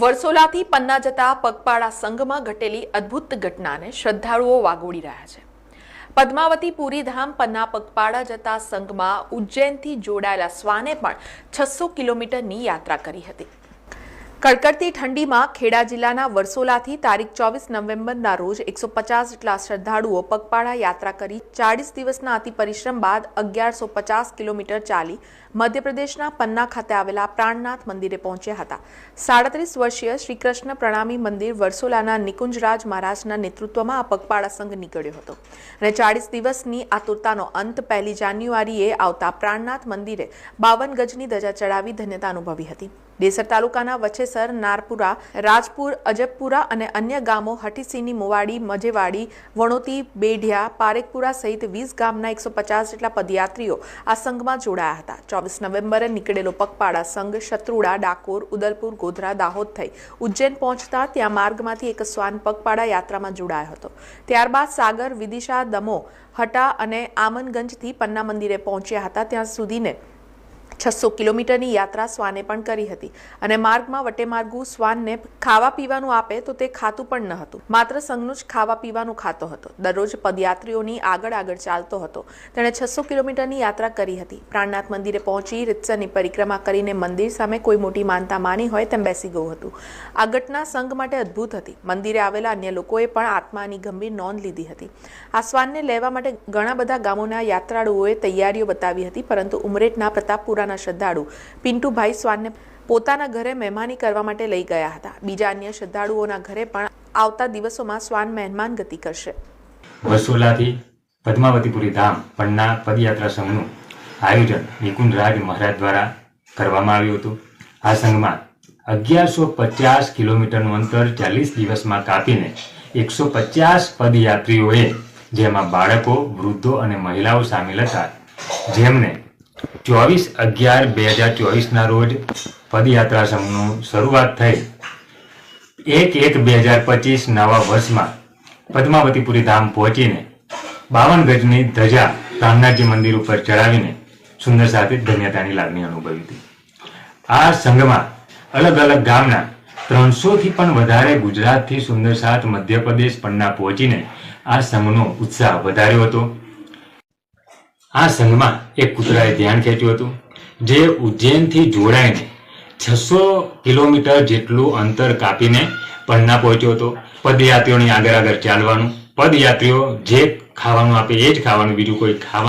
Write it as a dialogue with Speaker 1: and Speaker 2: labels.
Speaker 1: વર્ષોલાથી પન્ના જતા પગપાળા સંઘમાં ઘટેલી અદ્ભુત ઘટનાને શ્રદ્ધાળુઓ વાગોડી રહ્યા છે. પદ્માવતી પુરીધામ પન્ના પગપાળા જતા સંઘમાં ઉજ્જૈનથી જોડાયેલા શ્વાને પણ છસો કિલોમીટરની યાત્રા કરી હતી. કડકડતી ઠંડીમાં ખેડા જિલ્લાના વરસોલાથી તારીખ ચોવીસ નવેમ્બરના રોજ એકસો પચાસ જેટલા શ્રદ્ધાળુઓ પગપાળા યાત્રા કરી ચાળીસ દિવસના અતિ પરિશ્રમ બાદ અગિયારસો પચાસ કિલોમીટર ચાલી મધ્યપ્રદેશના પન્ના ખાતે આવેલા પ્રાણનાથ મંદિરે પહોંચ્યા હતા. સાડત્રીસ વર્ષીય શ્રી કૃષ્ણ પ્રણામી મંદિર વરસોલાના નિકુંજરાજ મહારાજના નેતૃત્વમાં આ પગપાળા સંઘ નીકળ્યો હતો અને ચાળીસ દિવસની આતુરતાનો અંત પહેલી જાન્યુઆરીએ આવતા પ્રાણનાથ મંદિરે બાવન ગજની ધજા ચડાવી ધન્યતા અનુભવી હતી. દેસર તાલુકાના વછેસર, નારપુરા, રાજપુર, અજબપુરા અને અન્ય ગામો હટીસીની મોવાડી, મજેવાડી, વણોતી, બેઢિયા પારેકપુરા સહિત વીસ ગામના એકસો પચાસ જેટલા પદયાત્રીઓ આ સંઘમાં જોડાયા હતા. ચોવીસ નવેમ્બરે નીકળેલો પગપાળા સંઘ શત્રુડા, ડાકોર ઉદલપુર ગોધરા, દાહોદ થઈ ઉજ્જૈન પહોંચતા ત્યાં માર્ગમાંથી એક શ્વાન પગપાળા યાત્રામાં જોડાયો હતો. ત્યારબાદ સાગર, વિદિશા, દમો, હટા અને આમનગંજથી પન્ના મંદિરે પહોંચ્યા હતા. ત્યાં સુધીને છસો કિલોમીટરની યાત્રા શ્વાને પણ કરી હતી. અને માર્ગમાં વટેમાર્ગુ શ્વાનને ખાવા પીવાનું આપે તો તે ખાતું પણ ન હતું. માત્ર સંઘનું જ ખાવા પીવાનું ખાતો હતો. દરરોજ પદયાત્રીઓની આગળ આગળ ચાલતો હતો. તેણે છસો કિલોમીટરની યાત્રા કરી હતી. પ્રાણનાથ મંદિરે પહોંચી રીતસરની પરિક્રમા કરીને મંદિર સામે કોઈ મોટી માનતા માની હોય તેમ બેસી ગયું હતું. આ ઘટના સંઘ માટે અદ્ભુત હતી. મંદિરે આવેલા અન્ય લોકોએ પણ આત્માની ગંભીર નોંધ લીધી હતી. આ શ્વાનને લેવા માટે ઘણા બધા ગામોના યાત્રાળુઓએ તૈયારીઓ બતાવી હતી, પરંતુ ઉમરેઠના પ્રતાપપુરાના શ્રદ્ધાળુ પિન્ટુભાઈ સ્વાનને પોતાના ઘરે મહેમાની કરવા માટે લઈ ગયા હતા. બીજા અન્ય શ્રદ્ધાળુઓના ઘરે પણ આવતા દિવસોમાં સ્વાન મહેમાન ગતિ કરશે.
Speaker 2: વસુલાથી પદ્માવતીપુરી ધામ પન્ના પદયાત્રા સંઘનું આયોજન નિકુંજરાજ મહારાજ દ્વારા કરવામાં આવ્યું હતું. આ સંઘમાં અગિયારસો પચાસ કિલોમીટરનું અંતર ચાલીસ દિવસમાં કાપીને એકસો પચાસ પદયાત્રીઓએ જેમાં બાળકો, વૃદ્ધો અને મહિલાઓ સામેલ હતા. જેમને ચોવીસ અગિયાર બે હજાર ચોવીસના રોજ પદયાત્રા સમૂહનું શરૂઆત થઈ. એક એક બે હજાર પચીસ નવા વર્ષમાં પદ્માવતીપુરી ધામ પહોંચીને બાવન ગજની ધજા રામનાથજી મંદિર ઉપર ચડાવીને સુંદર સાથે ધન્યતાની લાગણી અનુભવી હતી. આ સંઘમાં અલગ અલગ ગામના ત્રણસોથી પણ વધારે ગુજરાતથી સુંદર સાથ મધ્યપ્રદેશ પન્ના પહોંચીને આ સંઘનો ઉત્સાહ વધાર્યો હતો. આ સંઘમાં એક કૂતરાએ ધ્યાન ખેંચ્યું હતું, જે ઉજ્જૈનથી જોડાઈને છસો કિલોમીટર જેટલું અંતર કાપીને પન્ના પહોંચ્યો હતો. પદયાત્રીઓની આગળ આગળ ચાલવાનું, પદયાત્રીઓ જે ખાવાનું આપે એ જ ખાવાનું, બીજું કોઈ ખાવાનું